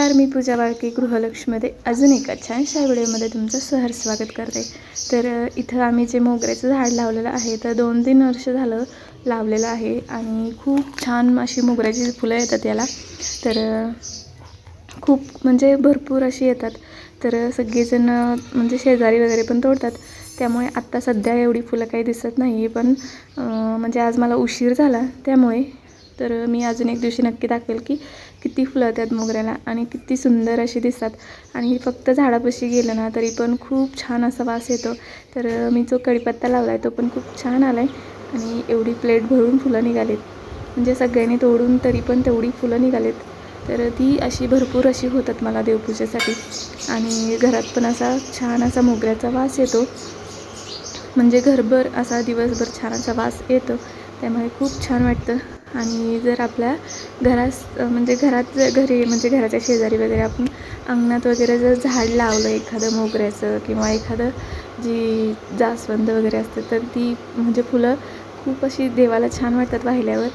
नमस्कार मी पूजा बाळके गृहलक्ष्मीमध्ये अजून एका छानशा व्हिडिओमध्ये तुमचं सहर स्वागत करते. तर इथं आम्ही जे मोगऱ्याचं झाड लावलेलं आहे तर दोन तीन वर्ष झालं लावलेलं आहे आणि खूप छान अशी मोगऱ्याची फुलं येतात याला. तर खूप म्हणजे भरपूर अशी येतात. तर सगळेजण म्हणजे शेजारी वगैरे पण तोडतात. त्यामुळे आत्ता सध्या एवढी फुलं काही दिसत नाही पण म्हणजे आज मला उशीर झाला त्यामुळे तर मी अजून एक दिवशी नक्की दाखवेल की किती फुलं त्यात मोगऱ्याला आणि किती सुंदर अशी दिसतात. आणि फक्त झाडापाशी गेलं ना तरी पण खूप छान असा वास येतो. तर मी जो कढीपत्ता लावला आहे तो पण खूप छान आला आहे आणि एवढी प्लेट भरून फुलं निघालीत. म्हणजे सगळ्यांनी तोडून तरी पण तेवढी फुलं निघालीत. तर ती अशी भरपूर अशी होतात मला देवपूजेसाठी. आणि घरात पण असा छान असा मोगऱ्याचा वास येतो. म्हणजे घरभर असा दिवसभर छान असा वास येतो. त्यामुळे खूप छान वाटतं. आणि जर आपल्या घरास म्हणजे घरात जर घरी म्हणजे घराच्या शेजारी वगैरे आपण अंगणात वगैरे जर झाड लावलं एखादं मोगऱ्याचं किंवा एखादं जी जास्वंद वगैरे असतं तर ती म्हणजे फुलं खूप अशी देवाला छान वाटतात वाहिल्यावर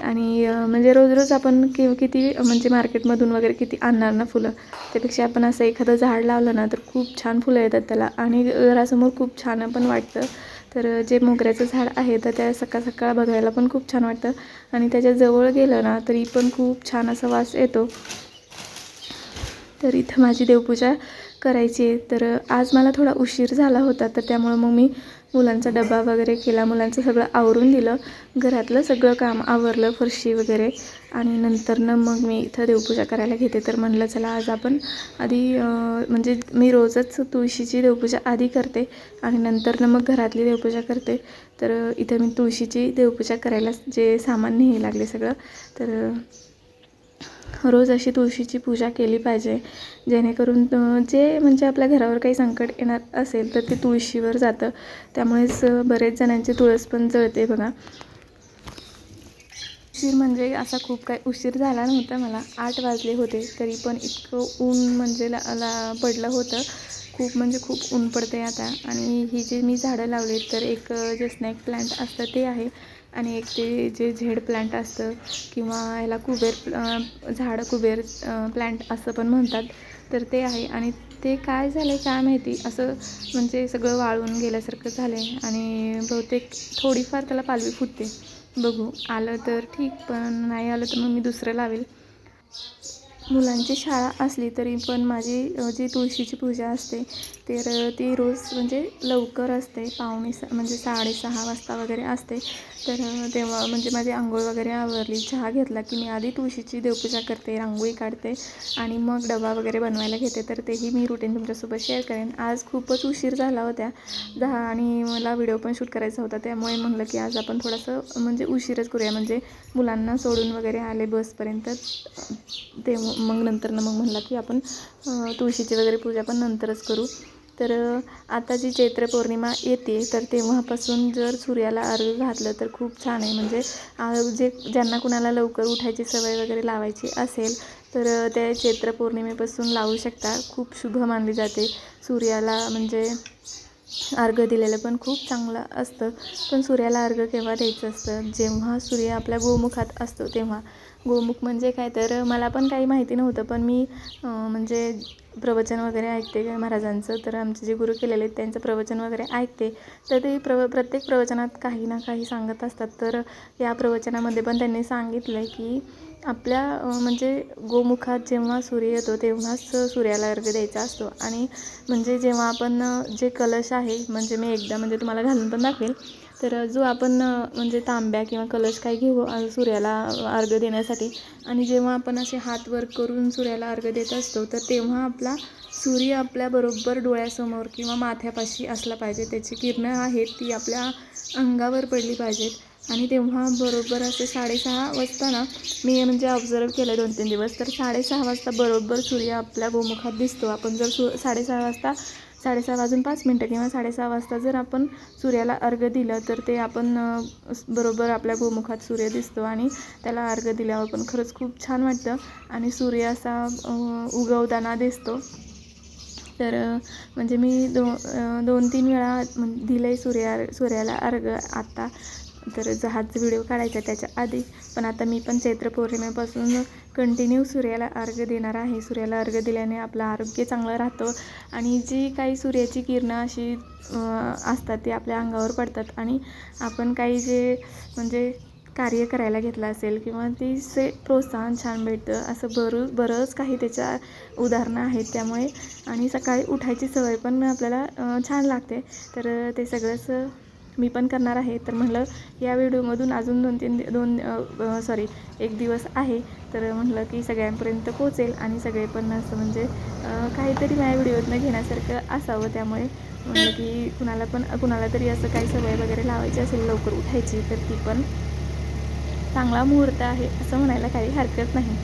आणि म्हणजे रोज रोज आपण कि किती म्हणजे मार्केटमधून वगैरे किती आणणार ना फुलं त्यापेक्षा आपण असं एखादं झाड लावलं ना तर खूप छान फुलं येतात त्याला. आणि घरासमोर खूप छान पण वाटतं. तर जे मोगऱ्याचं झाड आहे तर त्या सकाळ सकाळ बघायला पण खूप छान वाटतं. आणि त्याच्याजवळ गेलं ना तरी पण खूप छान असा वास येतो. तर इथं माझी देवपूजा करायची आहे. तर आज मला थोडा उशीर झाला होता तर त्यामुळं मग मी मुलांचा डबा वगैरे केला मुलांचं सगळं आवरून दिलं. घरातलं सगळं काम आवरलं फरशी वगैरे. आणि नंतरनं मग मी इथं देवपूजा करायला घेते. तर म्हणलं चला आज आपण आधी म्हणजे मी रोजच तुळशीची देवपूजा आधी करते आणि नंतरनं मग घरातली देवपूजा करते. तर इथं मी तुळशीची देवपूजा करायला जे सामान न्यायला लागले सगळं. तर रोज अशी तुळशीची पूजा केली पाहिजे जेणेकरून जे म्हणजे आपल्या घरावर काही संकट येणार असेल तर ते तुळशीवर जातं. त्यामुळेच बरेच जणांची तुळस पण जळते बघा. उशीर म्हणजे असा खूप काही उशीर झाला नव्हता मला. आठ वाजले होते तरी पण इतकं ऊन म्हणजे ला ला पडलं होतं. खूप म्हणजे खूप ऊन पडते आता. आणि ही जे मी झाडं लावली तर एक जे स्नॅक प्लांट असतं ते आहे. आणि एक ते जे झेड प्लांट असतं किंवा ह्याला कुबेर अं, झाड कुबेर अं, असं पण म्हणतात तर ते आहे. आणि ते काय झालं आहे काय माहिती? असं म्हणजे सगळं वाळून गेल्यासारखं झालं आहे आणि बहुतेक थोडीफार त्याला पालवी फुटते. बघू आलं तर ठीक पण नाही आलं तर मग मी दुसरं लावेल. मुलांची शाळा असली तरी पण माझी जी तुळशीची पूजा असते तर ती रोज म्हणजे लवकर असते पावणे सा म्हणजे साडेसहा वाजता वगैरे असते. तर तेव्हा म्हणजे माझी आंघोळ वगैरे आवरली चहा घेतला की मी आधी तुळशीची देवपूजा करते रांगोळी काढते आणि मग डबा वगैरे बनवायला घेते. तर तेही मी रुटीन तुमच्यासोबत शेअर करेन. आज खूपच उशीर झाला होत्या दहा आणि मला व्हिडिओ पण शूट करायचा होता. त्यामुळे म्हणलं की आज आपण थोडंसं म्हणजे उशीरच करूया. म्हणजे मुलांना सोडून वगैरे आले बसपर्यंत ते मग नंतर मग म्हणलं की आपण तुळशीची वगैरे पूजा पण नंतरच करू. तर आता जी चैत्र पौर्णिमा येते तर तेव्हापासून जर सूर्याला अर्घ घातलं तर खूप छान आहे. म्हणजे जे ज्यांना कुणाला लवकर उठायची सवय वगैरे लावायची असेल तर ते चैत्र पौर्णिमेपासून लावू शकता. खूप शुभ मानली जाते. सूर्याला म्हणजे अर्घ दिलेलं पण खूप चांगलं असतं. पण सूर्याला अर्घ केव्हा द्यायचं असतं? जेव्हा सूर्य आपल्या गोमुखात असतो तेव्हा. गोमुख म्हणजे काय? तर मला पण काही माहिती नव्हतं पण मी म्हणजे प्रवचन वगैरे ऐकते महाराजांचं? तर आमचे जे गुरु केलेले आहेत त्यांचं प्रवचन वगैरे ऐकते. तर ते प्रव प्रत्येक प्रवचनात काही ना काही सांगत असतात. तर या प्रवचनामध्ये पण त्यांनी सांगितलं आहे की आपल्या म्हणजे गोमुखात जेव्हा सूर्य येतो तेव्हाच सूर्याला अर्घ द्यायचा असतो. आणि म्हणजे जेव्हा आपण जे कलश आहे म्हणजे मी एकदा म्हणजे तुम्हाला घालून पण दाखवेल. तर जो आपण म्हणजे तांब्या किंवा कलश काय घेऊ सूर्याला अर्घ्य देण्यासाठी. आणि जेव्हा आपण असे हात वर करून सूर्याला अर्घ्य देत असतो तर तेव्हा आपला सूर्य आपल्याबरोबर डोळ्यासमोर किंवा माथ्यापाशी असला पाहिजे. त्याची किरणं आहेत ती आपल्या अंगावर पडली पाहिजेत. आणि तेव्हा बरोबर असे साडेसहा वाजता ना मी म्हणजे ऑब्झर्व केलं दोन तीन दिवस. तर साडेसहा वाजता बरोबर सूर्य आपल्या गोमुखात दिसतो. आपण जर सु साडेसहा वाजता साडेसहा वाजून पाच मिनटं किंवा साडेसहा वाजता जर आपण सूर्याला अर्घ दिलं तर ते आपण बरोबर आपल्या गोमुखात सूर्य दिसतो आणि त्याला अर्घ दिल्यावर पण खरंच खूप छान वाटतं. आणि सूर्य असा उगवताना दिसतो. तर म्हणजे मी दो दोन तीन वेळा दिलं आहे सूर्या सूर्याला अर्घ. आत्ता तर जहाज व्हिडिओ काढायचा त्याच्या आधी. पण आता मी पण चैत्र पौर्णिमेपासून कंटिन्यू सूर्याला अर्घ्य देणार आहे. सूर्याला अर्घ्य दिल्याने आपलं आरोग्य चांगलं राहतं. आणि जी काही सूर्याची किरणं अशी असतात ती आपल्या अंगावर पडतात. आणि आपण काही जे म्हणजे कार्य करायला घेतलं असेल किंवा तीचे प्रोत्साहन छान भेटतं. असं बरं बरंच काही त्याच्या उदाहरणं आहेत त्यामुळे. आणि सकाळी उठायची सवय पण आपल्याला छान लागते. तर ते सगळंच मी पण करणार आहे. तर म्हटलं या व्हिडिओमधून अजून दोन तीन दोन सॉरी एक दिवस आहे. तर म्हटलं की सगळ्यांपर्यंत पोचेल आणि सगळे पण असं म्हणजे काहीतरी माझ्या व्हिडिओतनं घेण्यासारखं असावं त्यामुळे. म्हटलं की कुणाला पण कुणाला तरी असं काही सवय वगैरे लावायची असेल लवकर उठायची तर ती पण चांगला मुहूर्त आहे असं म्हणायला काही हरकत नाही.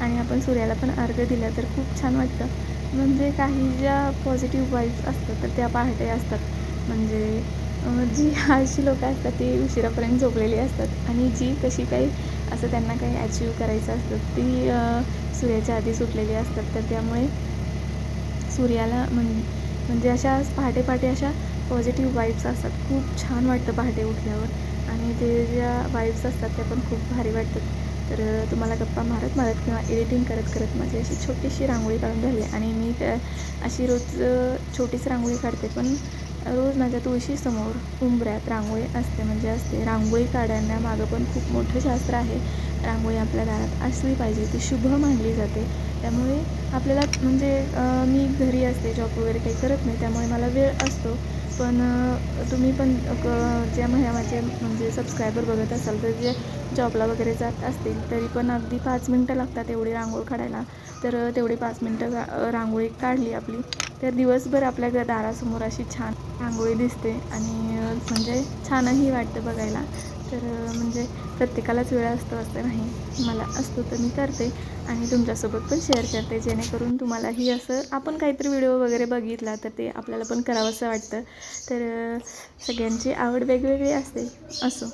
आणि आपण सूर्याला पण अर्घ दिला तर खूप छान वाटतं. म्हणजे काही ज्या पॉझिटिव्ह वाईब्स असतात तर त्या पहाटे असतात. म्हणजे जी आळशी लोकं असतात ती उशिरापर्यंत झोपलेली असतात. आणि जी कशी काही असं त्यांना काही अचीव करायचं असतं ती सूर्याच्या आधी सुटलेली असतात. तर त्यामुळे सूर्याला म्हण म्हणजे अशा पहाटे पहाटे अशा पॉझिटिव्ह वाईब्स असतात. खूप छान वाटतं पहाटे उठल्यावर. आणि ते ज्या वाईब्स असतात त्या पण खूप भारी वाटतात. तर तुम्हाला गप्पा मारत मारत किंवा एडिटिंग करत करत माझी अशी छोटीशी रांगोळी काढून झाली आणि मी त्या अशी रोज छोटीच रांगोळी काढते. पण रोज माझ्या तुळशीसमोर उंबऱ्यात रांगोळी असते म्हणजे असते. रांगोळी काढण्यामागं पण खूप मोठं शास्त्र आहे. रांगोळी आपल्या दारात असली पाहिजे ती शुभ मानली जाते. त्यामुळे आपल्याला म्हणजे मी घरी असते जॉब वगैरे काही करत नाही त्यामुळे मला वेळ असतो. पण तुम्ही पण क- ज्या माझ्या माझे म्हणजे सबस्क्रायबर बघत असाल तर जे जॉबला वगैरे जात असतील तरी पण अगदी पाच मिनटं लागतात एवढी रांगोळ काढायला. तर तेवढी पाच मिनटं रांगोळी काढली आपली. तर दिवसभर आपल्या घ- दारासमोर अशी छान रांगोळी दिसते आणि म्हणजे छानही वाटतं बघायला. तर म्हणजे प्रत्येकालाच वेळ असतो असं नाही. मला असतो तर मी करते आणि तुमच्यासोबत पण शेअर करते जेणेकरून तुम्हालाही असं आपण काहीतरी व्हिडिओ वगैरे बघितला तर ते आपल्याला पण करावंसं वाटतं. तर सगळ्यांची आवड वेगवेगळी असते. असो.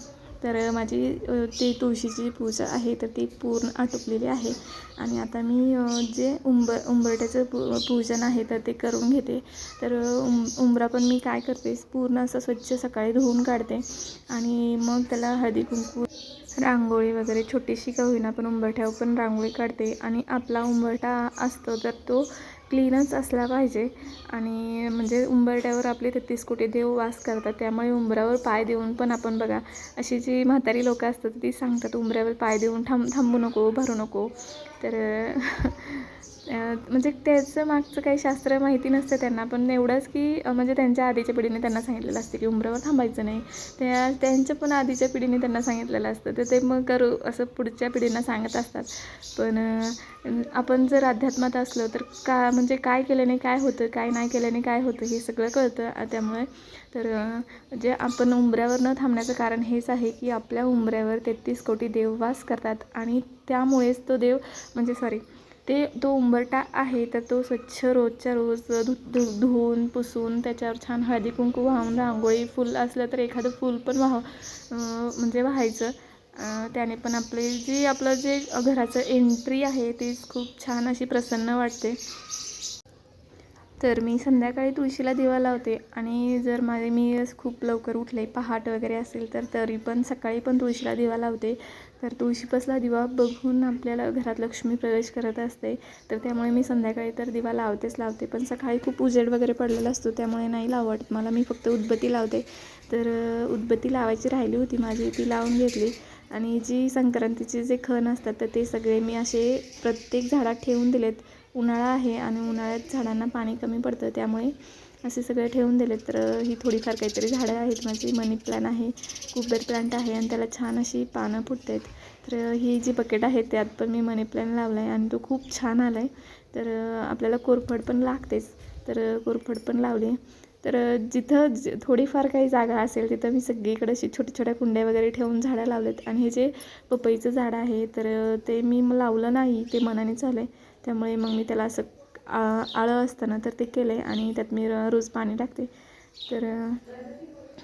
तर माझी ती तुळशीची पूजा आहे तर ती पूर्ण आटोपलेली आहे. आणि आता मी जे उंब उंबरट्याचं पू पूजन आहे तर ते करून घेते. तर उं उंबरा पण मी काय करते पूर्ण असं स्वच्छ सकाळी धुवून काढते. आणि मग त्याला हळदी कुंकू रांगोळी वगैरे छोटीशी का होईना पण उंबरठ्यावर पण रांगोळी काढते. आणि आपला उंबरठा असतो तर तो क्लीनच असला पाहिजे. आणि म्हणजे उंबरट्यावर आपले तेहतीस कोटी देव वास करतात त्यामुळे उंबरावर पाय देऊन पण आपण बघा अशी जी म्हातारी लोकं असतात ती सांगतात उंबऱ्यावर पाय देऊन थांब थांबू नको भरू नको. तर म्हणजे त्याचं मागचं काही शास्त्र माहिती नसतं त्यांना पण एवढंच की म्हणजे त्यांच्या आधीच्या पिढीने त्यांना सांगितलेलं असतं की उंबऱ्यावर थांबायचं नाही. त्या त्यांच्या पण आधीच्या पिढीने त्यांना सांगितलेलं असतं. तर ते मग करू असं पुढच्या पिढींना सांगत असतात. पण आपण जर अध्यात्मात असलो तर का म्हणजे काय केल्याने काय होतं काय नाही केल्याने काय होतं हे सगळं कळतं. त्यामुळे तर जे आपण उंबऱ्यावर न थांबण्याचं कारण हेच आहे की आपल्या उंबऱ्यावर तेहतीस कोटी देव वास करतात आणि त्यामुळेच तो देव म्हणजे सॉरी ते तो उंबरटा आहे तर तो स्वच्छ रोजच्या रोज धु धु धुवून पुसून त्याच्यावर छान हळदी कुंकू वाहून रांगोळी फुल असलं तर एखादं फूल पण वाह म्हणजे वाहायचं. त्याने पण आपले जी आपलं जे घराचं एंट्री आहे तीच खूप छान अशी प्रसन्न वाटते. तर मी संध्याकाळी तुळशीला दिवा लावते आणि जर माझे मी असं खूप लवकर उठले पहाट वगैरे असेल तर तरी पण सकाळी पण तुळशीला दिवा लावते. तर तुळशीपासला दिवा बघून आपल्याला घरात लक्ष्मी प्रवेश करत असते. तर त्यामुळे मी संध्याकाळी तर दिवा लावतेच लावते पण सकाळी खूप उजेड वगैरे पडलेला असतो त्यामुळे नाही लावत. मला मी फक्त उदबत्ती लावते. तर उदबत्ती लावायची राहिली होती माझी ती लावून घेतली. आणि जी संक्रांतीचे जे खण असतात तर ते सगळे मी असे प्रत्येक झाडात ठेवून दिलेत. उन्हाळा आहे आणि उन्हाळ्यात झाडांना पाणी कमी पडतं त्यामुळे असे सगळे ठेवून दिलेत. तर ही थोडीफार काहीतरी झाडं आहेत. माझी मनी प्लॅन आहे कुबेर प्लांट आहे आणि त्याला छान अशी पानं फुटत आहेत तर ही जी बकेट आहे त्यात पण मी मनी प्लॅन लावला आहे आणि तो खूप छान आला आहे तर आपल्याला कोरफड पण लागतेच. तर कोरफड पण लावली. तर जिथं ज थोडीफार काही जागा असेल तिथं मी सगळीकडे अशी छोट्या छोट्या कुंड्या वगैरे ठेवून झाडं लावलेत. आणि हे जे पपईचं झाड आहे तर ते मी लावलं नाही ते मनाने झालं आहे त्यामुळे मग मी त्याला असं आ आळं असताना तर ते केलं आहे आणि त्यात मी र- रोज पाणी टाकते. तर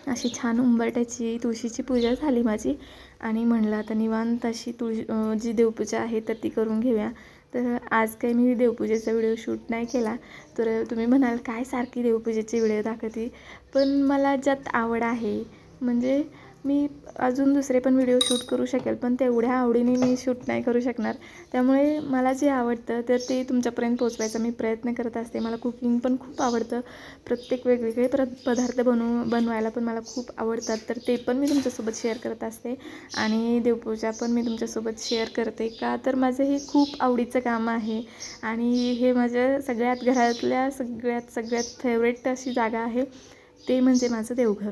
अशी छान उंबरट्याची तुळशीची पूजा झाली माझी. आणि म्हणलं आता निवांत अशी तुळशी जी देवपूजा आहे तर ती करून घेऊया. तर आज काही मी देवपूजेचा व्हिडिओ शूट नाही केला. तर तुम्ही म्हणाल काय सारखी देवपूजेची व्हिडिओ दाखवते? पण मला ज्यात आवड आहे म्हणजे मी अजून दुसरे पण व्हिडिओ शूट करू शकेल पण तेवढ्या आवडीने मी शूट नाही करू शकणार. त्यामुळे मला जे आवडतं तर ते तुमच्यापर्यंत पोचवायचा मी प्रयत्न करत असते. मला कुकिंग पण खूप आवडतं. प्रत्येक वेगवेगळे प्र पदार्थ बनवू बनवायला पण मला खूप आवडतात. तर ते पण मी तुमच्यासोबत शेअर करत असते. आणि देवपूजा पण मी तुमच्यासोबत शेअर करते का? तर माझं हे खूप आवडीचं काम आहे. आणि हे माझ्या सगळ्यात घरातल्या सगळ्यात सगळ्यात फेवरेट अशी जागा आहे. ते म्हणजे माझं देवघर.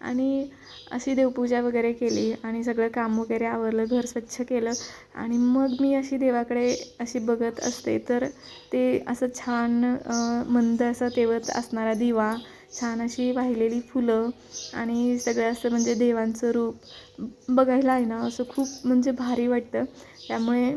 आणि अशी देवपूजा वगैरे केली आणि सगळं काम वगैरे आवरलं घर स्वच्छ केलं आणि मग मी अशी देवाकडे अशी बघत असते. तर ते असं छान मंद असं तेवत असणारा दिवा छान अशी वाहिलेली फुलं आणि सगळं असं म्हणजे देवांचं रूप बघायला आहे ना असं खूप म्हणजे भारी वाटतं. त्यामुळे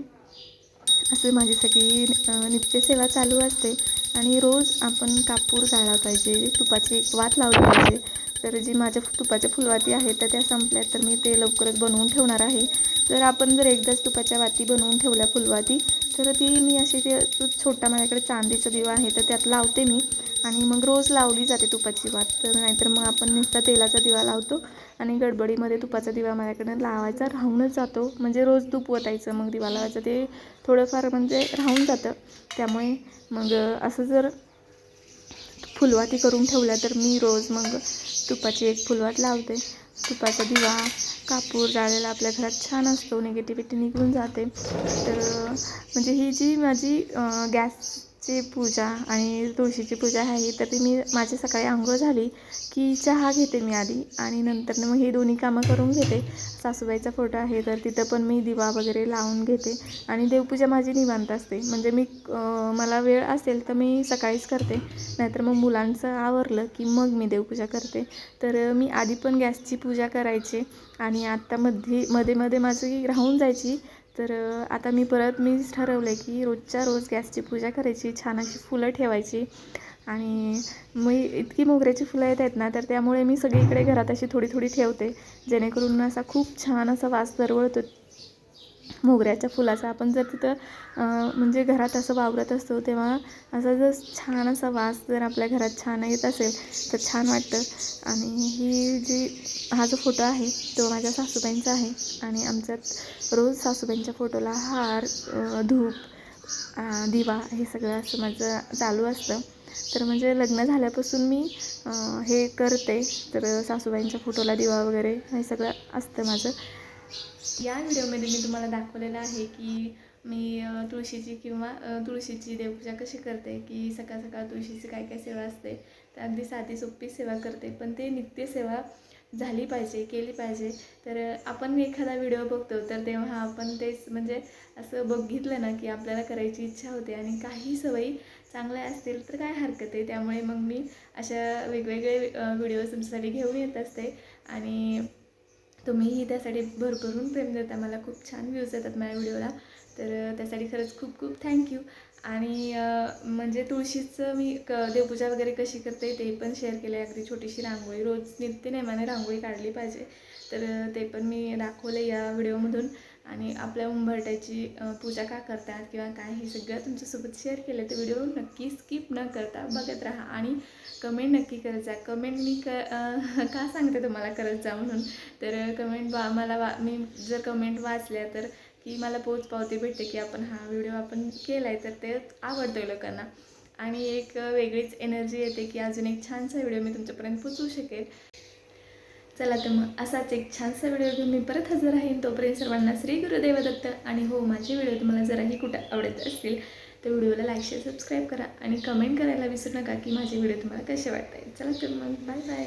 असं माझी सगळी नित्यसेवा चालू असते. आणि रोज आपण कापूर जाळला पाहिजे तुपाची एक वात लावली पाहिजे. तर जी माझ्या तुपाच्या फुलवाती आहेत तर त्या संपल्या तर मी ते लवकरच बनवून ठेवणार आहे. तर आपण जर एकदाच तुपाच्या वाती बनवून ठेवल्या फुलवाती तर ती मी अशी ते छोटा माझ्याकडे चांदीचा दिवा आहे तर त्यात लावते मी. आणि मग रोज लावली जाते तुपाची वात. तर नाहीतर मग आपण नुसता तेलाचा दिवा लावतो आणि गडबडीमध्ये तुपाचा दिवा माझ्याकडे लावायचा राहूनच जातो. म्हणजे रोज तूप ओतायचं मग दिवा लावायचं. ते थोडंफार म्हणजे राहून जातं. त्यामुळे मग असं जर फुलवाती करून ठेवल्या तर मी रोज मग तुपाची एक फुलवात लावते. तुपाचा दिवा कापूर जाळलेला आपल्या घरात छान असतो. निगेटिव्हिटी निघून जाते. तर म्हणजे ही जी माझी गॅस ची पूजा आणि तुळशीची पूजा आहे तर ती मी माझी सकाळी आंघोळ झाली की चहा घेते मी आधी आणि नंतर मग ही दोन्ही कामं करून घेते. सासूबाईचा फोटो आहे तर तिथं पण मी दिवा वगैरे लावून घेते आणि देवपूजा माझी निवांत असते. म्हणजे मी मला वेळ असेल तर मी सकाळीच करते नाहीतर मग मुलांचं आवरलं की मग मी देवपूजा करते. तर मी आधी पण गॅसची पूजा करायची आणि आत्ता मध्ये मध्ये मध्ये माझी राहून जायची तर आता मी परत मीच ठरवलं आहे की रोजच्या रोज गॅसची पूजा करायची छान अशी फुलं ठेवायची आणि मग इतकी मोगऱ्याची फुलं येत आहेत ना तर त्यामुळे मी सगळीकडे घरात अशी थोडी थोडी ठेवते जेणेकरून असा खूप छान असा वास दरवळतो. मोगऱ्याच्या फुलाचा. आपण जर तिथं म्हणजे घरात असं वावरत असतो तेव्हा असा जर छान असा वास जर आपल्या घरात छान येत असेल तर छान वाटतं. आणि ही जी हा जो फोटो आहे तो माझ्या सासूबाईंचा आहे. आणि आमच्यात रोज सासूबाईंच्या फोटोला हार धूप दिवा हे सगळं असं माझं चालू असतं. तर म्हणजे लग्न झाल्यापासून मी हे करते. तर सासूबाईंच्या फोटोला दिवा वगैरे हे सगळं असतं माझं. या व्हिडिओमध्ये मी तुम्हाला दाखवलेलं आहे की मी तुळशीची किंवा तुळशीची देवपूजा कशी करते की सकाळ सकाळ तुळशीची काय काय सेवा असते तर अगदी साधी सोपी सेवा करते पण ते नित्य सेवा झाली पाहिजे केली पाहिजे. तर आपण एखादा व्हिडिओ बघतो तर तेव्हा आपण तेच म्हणजे असं बघितलं ना की आपल्याला करायची इच्छा होते आणि काही सवयी चांगल्या असतील तर काय हरकत आहे? त्यामुळे मग मी अशा वेगवेगळे व्हिडिओज तुमच्यासाठी घेऊन येत असते आणि तुम्हीही त्यासाठी भरभरून प्रेम देता. मला खूप छान व्ह्यूज येतात माझ्या व्हिडिओला. तर त्यासाठी खरंच खूप खूप थँक्यू आणि म्हणजे तुळशीचं मी क देवपूजा वगैरे कशी करते ते पण शेअर केलं आहे अगदी छोटीशी रांगोळी. रोज नित्य नेमाने रांगोळी काढली पाहिजे. तर ते पण मी दाखवलं या व्हिडिओमधून. आणि आपल्या उंबरट्याची पूजा का करतात किंवा काय हे सगळं तुमच्यासोबत शेअर केलं तर व्हिडिओ नक्की स्किप न करता बघत राहा. आणि कमेंट नक्की करत जा. कमेंट मी क का सांगते तुम्हाला करत जा म्हणून? तर कमेंट वा मला वा मी जर कमेंट वाचल्या तर की मला पोचपावती भेटते की आपण हा व्हिडिओ आपण केला आहे तर ते आवडतो लोकांना. आणि एक वेगळीच एनर्जी येते की अजून एक छानसा व्हिडिओ मी तुमच्यापर्यंत पोचवू शकेल. चला तर मग असाच एक छानसा व्हिडिओ घेऊन मी परत हजर राहीन. तोपर्यंत सर्वांना श्री गुरुदेव दत्त आणि हो माझे व्हिडिओ तुम्हाला जराही कुठं आवडत असतील तर व्हिडिओला लाईक शेअर सबस्क्राईब करा आणि कमेंट करायला विसरू नका की माझे व्हिडिओ तुम्हाला कसे वाटत चला तर मग बाय बाय